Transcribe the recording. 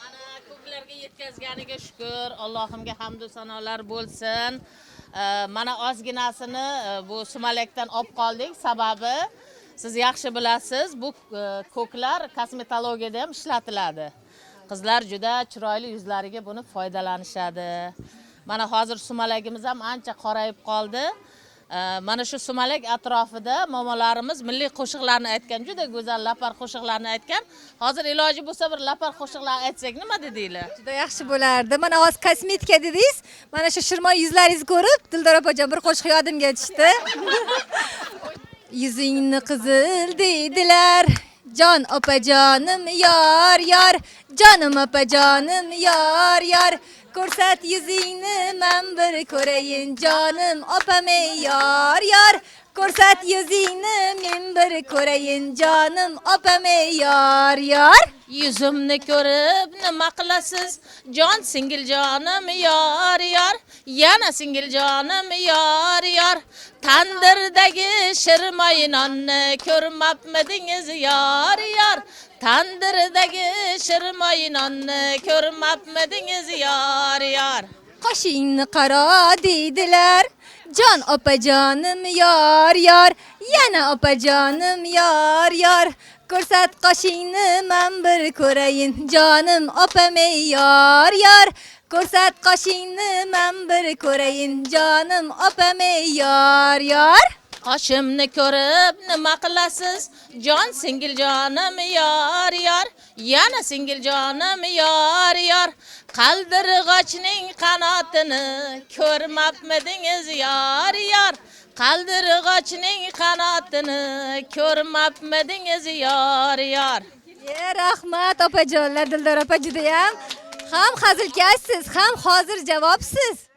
mana ko'plarga yetkazganiga shukur. Allohimga hamdu sanolar bo'lsin. Mana ozginasini e, bu sumalakdan olib qoldik. Sababi siz yaxshi bilasiz bu e, ko'klar kosmetologiyada ham ishlatiladi. Qizlar juda chiroyli yuzlariga buni foydalanishadi. Mana hozir sumalagimiz ham ancha qorayib qoldi. Mana shu sumalak atrofida momolarimiz milliy qo'shiqlarni aytgan juda go'zal lapar qo'shiqlarni aytgan hozir iloji bo'lsa bir lapar qo'shiqlar aytsak nima dedinglar Juda yaxshi bo'lardi. Mana hozir kosmetika dedingiz. Mana shu shirmoy yuzlaringizni ko'rib, Dildor opajon bir qo'shiq yodimga tushdi. Yuzingni qizil deydilar. Jon opajonim yor yor, jonim opajonim yor yor. Ko'rsat yuzingni bir ko'rayin, jonim opam ey yor yor. Ko'rsat yuzingni men bir ko'rayin, jonim opam ey yor yor. yuzimni ko'rib nima qilasiz jon singil jonim yor yor yana singil jonim yor yor tandirdagi shirmoy nonni ko'rmabmidingiz yor yor tandirdagi shirmoy nonni ko'rmabmidingiz yor yor Kaşın kara dediler. Can apa canım yar yar. Yana apa canım yar yar. Kursat kaşını ben bir korayın. Canım apa yar yar. Kursat kaşını ben bir korayın. Canım apa yar yar. Qaşimni ko'rib nima qilasiz? Jon singil jonim yor yor. Yana singil jonim yor yor. Qaldirg'ochning qanotini ko'rmabmidingiz yor yor. Qaldirg'ochning qanotini ko'rmabmidingiz yor yor. E, rahmat opajonlar, Dildor opa judayam ham hazilkashsiz, ham hozir javobsiz.